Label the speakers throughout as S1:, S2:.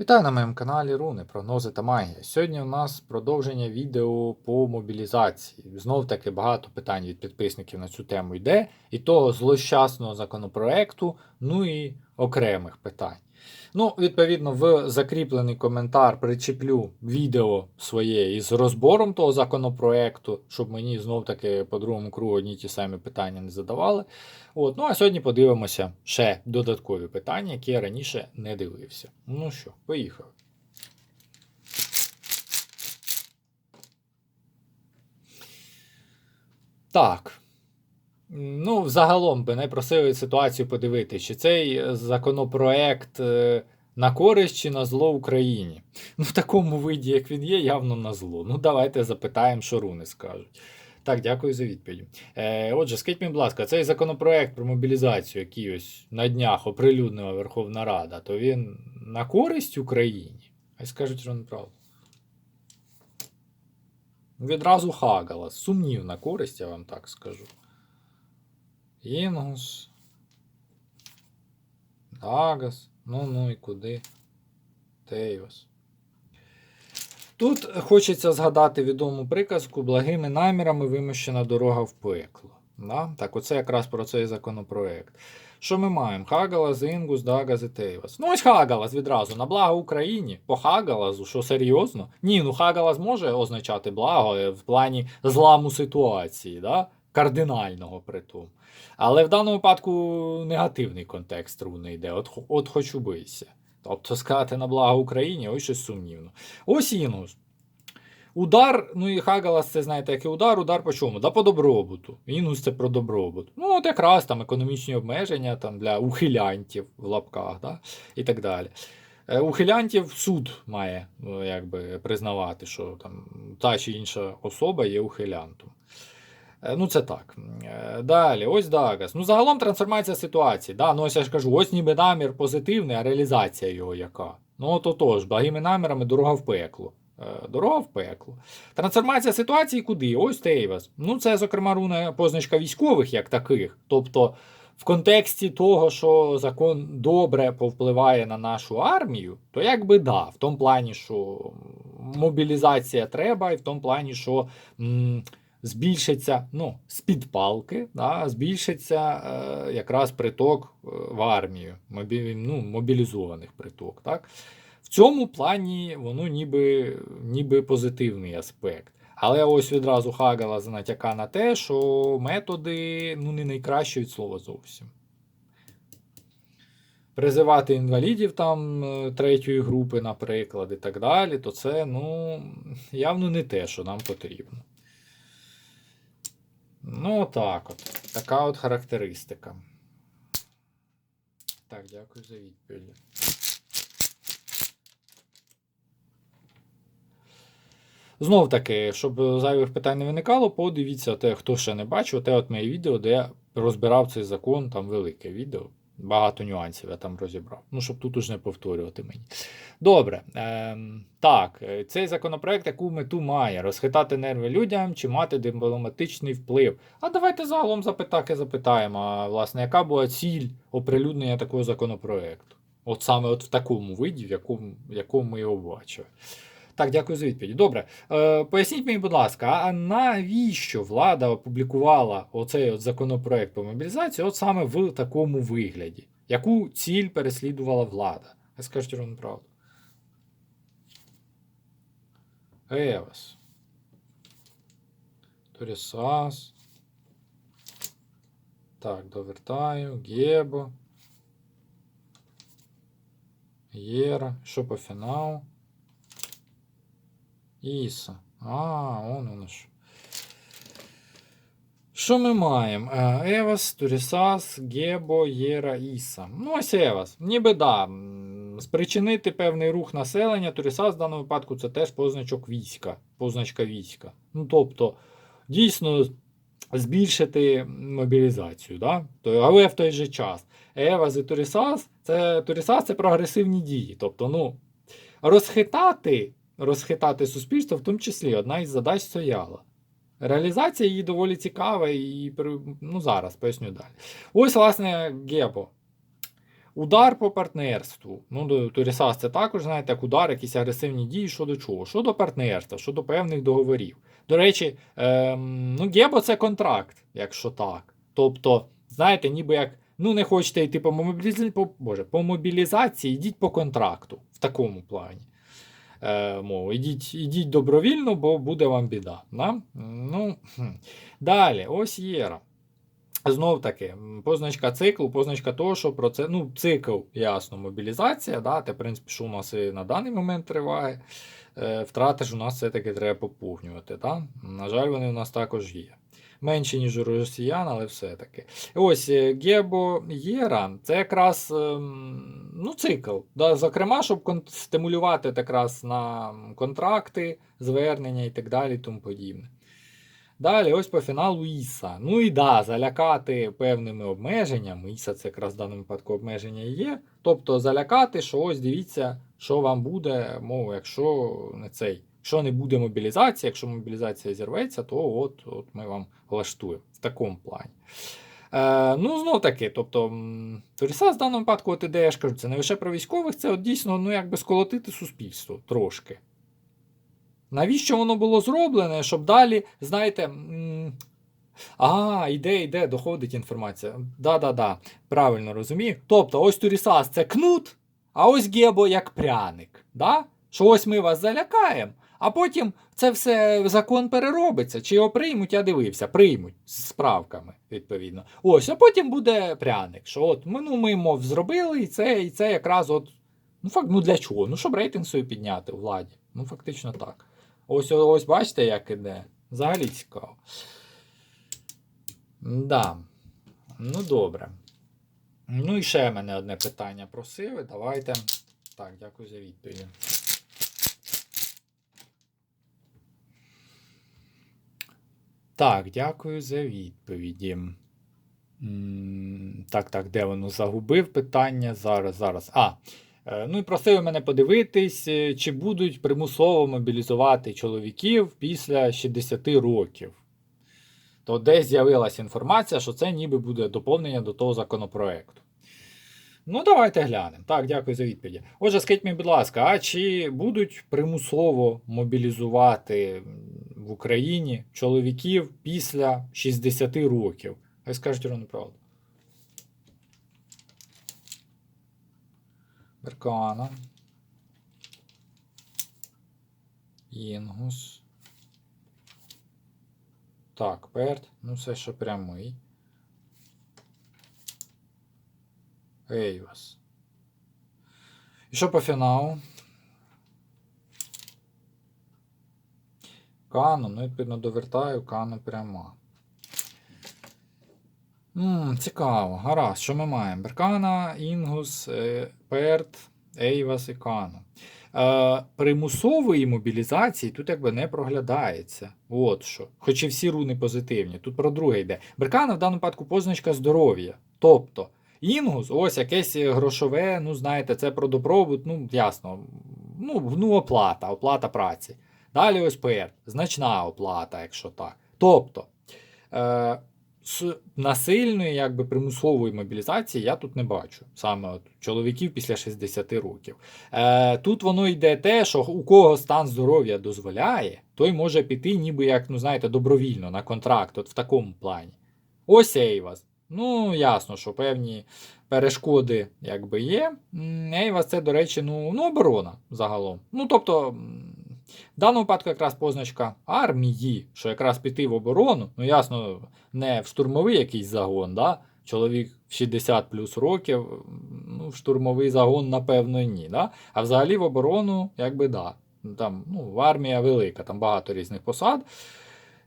S1: Вітаю на моєму каналі Руни, прогнози та магія. Сьогодні у нас продовження відео по мобілізації. Знов таки багато питань від підписників на цю тему йде, і того злощасного законопроекту, ну і окремих питань. Ну, відповідно, в закріплений коментар причеплю відео своє із розбором того законопроекту, щоб мені знов таки по другому кругу одні ті самі питання не задавали. От, ну а сьогодні подивимося ще додаткові питання, які я раніше не дивився. Ну що, поїхали. Так. Ну, взагалом би не просили ситуацію подивитися, чи цей е, законопроект е, на користь чи на зло Україні. Ну, в такому виді, як він є, явно на зло. Ну, давайте запитаємо, що руни скажуть. Так, дякую за відповідь. Е, отже, скажіть мені, будь ласка, цей законопроект про мобілізацію, який ось на днях оприлюднила Верховна Рада, то він на користь Україні? Хай скажуть, що неправда. Відразу Хагала. Сумнівна користь, я вам так скажу. Інгус. Дагас. Ну ну і куди? Тейвас. Тут хочеться згадати відому приказку благими намірами вимощена дорога в пекло. Да? Так, оце якраз про цей законопроект. Що ми маємо? Хагалас, Інгус, Дагас і Тейвас. Ну ось Хагалас відразу. На благо Україні. По Хагалазу, що серйозно? Ні, ну Хагалас може означати благо е, в плані зламу ситуації, да? Кардинального притом. Але в даному випадку негативний контекст руни йде. От, от хочу бийся. Тобто сказати на благо Україні, ось щось сумнівно. Ось Інгус. Удар, ну і Хагалас, це знаєте, який удар, удар по чому? Да по добробуту. Інгус це про добробут. Ну, от якраз там економічні обмеження там, для ухилянтів в лапках, да? і так далі. Е, Ухилянтів суд має ну, якби, признавати, що там та чи інша особа є ухилянтом. Е, Ну, це так. Е, Далі, ось Дагас. Ну, загалом трансформація ситуації. Да? Ну, ось я ж кажу, ось ніби намір позитивний, а реалізація його яка. Ну, то тож, благими намірами дорога в пекло. Е, Дорога в пекло. Трансформація ситуації куди? Ось Тейвас. Ну, це, зокрема, руна позначка військових як таких. Тобто, в контексті того, що закон добре повпливає на нашу армію, то якби да, в тому плані, що мобілізація треба, і в тому плані, що. м, збільшиться ну, з-під палки, да, збільшиться е, якраз приток е, в армію, мобі, ну, мобілізованих приток. Так? В цьому плані воно ніби, ніби позитивний аспект. Але ось відразу Хагала натяка на те, що методи ну, не найкращі від слова зовсім. Призивати інвалідів там е, третьої групи, наприклад, і так далі, то це ну, явно не те, що нам потрібно. Ну, так от. Така от характеристика. Так, дякую за відповідь. Знов таки, щоб зайвих питань не виникало, подивіться те, хто ще не бачив, те от моє відео, де я розбирав цей закон, там велике відео. Багато нюансів я там розібрав. Ну, щоб тут уж не повторювати мені. Добре. Ем, так, е, цей законопроект яку мету має? Розхитати нерви людям чи мати дипломатичний вплив? А давайте загалом запитаки запитаємо, власне, яка була ціль оприлюднення такого законопроекту? От саме от в такому виді, в якому, в якому ми його бачили. Так, дякую за відповідь. Добре. Е, поясніть мені, будь ласка, а навіщо влада опублікувала оцей от законопроект по мобілізації от саме в такому вигляді? Яку ціль переслідувала влада? Скажіть ровно правду. Евас. Торісас. Так, довертаю. Гебо. Єра. Що по фіналу? Іса. А, он воно що. Що ми маємо? Е, Евас, Турісас, Гебо, Єра, Іса. Ну, ось Евас. Ніби да. Спричинити певний рух населення. Турісас в даному випадку це теж позначок війська. Позначка війська. Ну, тобто, дійсно збільшити мобілізацію. Да? Але в той же час. Евас і Турісас це, Турісас це прогресивні дії. Тобто, ну, розхитати розхитати суспільство, в тому числі одна із задач стояла. Реалізація її доволі цікава, і ну, зараз поясню далі. Ось, власне, Гебо. Удар по партнерству. Ну, Турісас це також, знаєте, як удар, якісь агресивні дії щодо чого? Щодо партнерства, щодо певних договорів. До речі, ем, ну, Гебо це контракт, якщо так. Тобто, знаєте, ніби як ну не хочете йти по мобілізації, по, боже, по мобілізації, йдіть по контракту в такому плані. Е. Ідіть, ідіть добровільно, бо буде вам біда. Да? Ну. Далі, ось Єра. Знов таки, позначка циклу, позначка того, що про це, ну, цикл, ясно, мобілізація, да, те, в принципі, що у нас і на даний момент триває. Е, втрати ж у нас все-таки треба поповнювати. Да? На жаль, вони у нас також є. Менше, ніж у росіян, але все-таки. Ось е, Гебо Єра це якраз ем, ну, цикл. Зокрема, щоб стимулювати якраз на контракти, звернення і так далі, тому подібне. Далі, ось по фіналу Іса. Ну і да, залякати певними обмеженнями. Іса це якраз в даному випадку обмеження є. Тобто залякати, що ось дивіться, що вам буде, мов, якщо не цей. Якщо не буде мобілізації, якщо мобілізація зірветься, то от, от ми вам влаштуємо в такому плані. Е, ну, знов таки, тобто, Торіса в даному випадку, от ідея, я ж кажу, це не лише про військових, це от дійсно ну, якби сколотити суспільство трошки. Навіщо воно було зроблене, щоб далі, знаєте. А, іде, іде, доходить інформація. Да-да-да, правильно розумію. Тобто, ось Турісас це кнут, а ось Гебо як пряник. Да? Що ось ми вас залякаємо, а потім це все закон переробиться. Чи його приймуть, я дивився, приймуть з справками, відповідно. Ось, а потім буде пряник. Що от ми, ну, ми мов зробили, і це, і це якраз от. Ну, факт, ну для чого? Ну, щоб рейтинг свій підняти у владі. Ну, фактично так. Ось ось бачите, як іде. Взагалі цікаво. Да. Ну, добре. Ну і ще мене одне питання просили. Давайте. Так, дякую за відповідь. Так, дякую за відповіді. Так, так, де воно загубив питання? Зараз, зараз. А. е, Ну і просили мене подивитись, е, чи будуть примусово мобілізувати чоловіків після 60 років. То десь з'явилася інформація, що це ніби буде доповнення до того законопроекту. Ну, давайте глянемо. Так, дякую за відповіді. Отже, скажіть мені, будь ласка, а чи будуть примусово мобілізувати в Україні чоловіків після 60 років? Хай скажуть Ірину правду. Беркана. Інгус. Так, перт. Ну, все, що прямий. Ейвас. І що по фіналу? Кану, ну, відповідно, довертаю, кану пряма. М, цікаво. Гаразд, що ми маємо? Беркана, Інгус, е, Перт, Ейвас і Кану. Е, примусової мобілізації тут якби не проглядається. От що. Хоч і всі руни позитивні. Тут про друге йде. Беркана в даному випадку позначка здоров'я. Тобто, Інгус, ось якесь грошове, ну знаєте, це про добробут, ну ясно. Ну, ну оплата, оплата праці. Далі ось ПР, значна оплата, якщо так. Тобто, е, насильної, якби примусової мобілізації я тут не бачу. Саме от чоловіків після 60 років. Е, тут воно йде те, що у кого стан здоров'я дозволяє, той може піти, ніби як, ну знаєте, добровільно на контракт, от в такому плані. Ось Ейвас. Ну, ясно, що певні перешкоди якби є. Ейвас це, до речі, ну, ну оборона загалом. Ну, тобто, в даному випадку якраз позначка армії, що якраз піти в оборону, ну ясно, не в штурмовий якийсь загон, да? чоловік в 60 плюс років, ну, в штурмовий загон, напевно, ні. Да? А взагалі в оборону, якби да. Там, ну, армія велика, там багато різних посад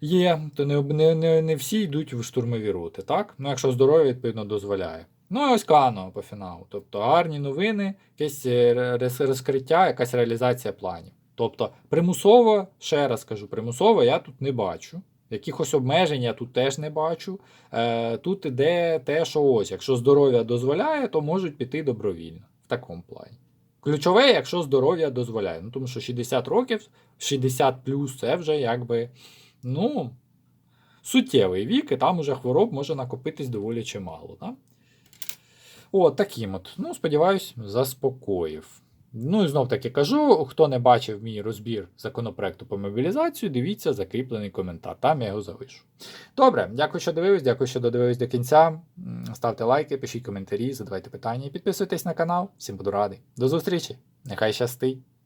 S1: є, то не, не, не, всі йдуть в штурмові роти, так? Ну, якщо здоров'я, відповідно, дозволяє. Ну і ось Кано по фіналу. Тобто гарні новини, якесь е, розкриття, якась реалізація планів. Тобто, примусово, ще раз кажу, примусово я тут не бачу. Якихось обмежень я тут теж не бачу. Е, тут іде те, що ось, якщо здоров'я дозволяє, то можуть піти добровільно в такому плані. Ключове, якщо здоров'я дозволяє. Ну, тому що 60 років, 60 плюс це вже якби, ну, суттєвий вік, і там уже хвороб може накопитись доволі чимало. Да? О, таким от. Ну, сподіваюсь, заспокоїв. Ну і знов таки кажу: хто не бачив мій розбір законопроекту по мобілізацію, дивіться закріплений коментар. Там я його залишу. Добре, дякую, що дивились, дякую, що додивились до кінця. Ставте лайки, пишіть коментарі, задавайте питання і підписуйтесь на канал. Всім буду радий. До зустрічі! Нехай щастить!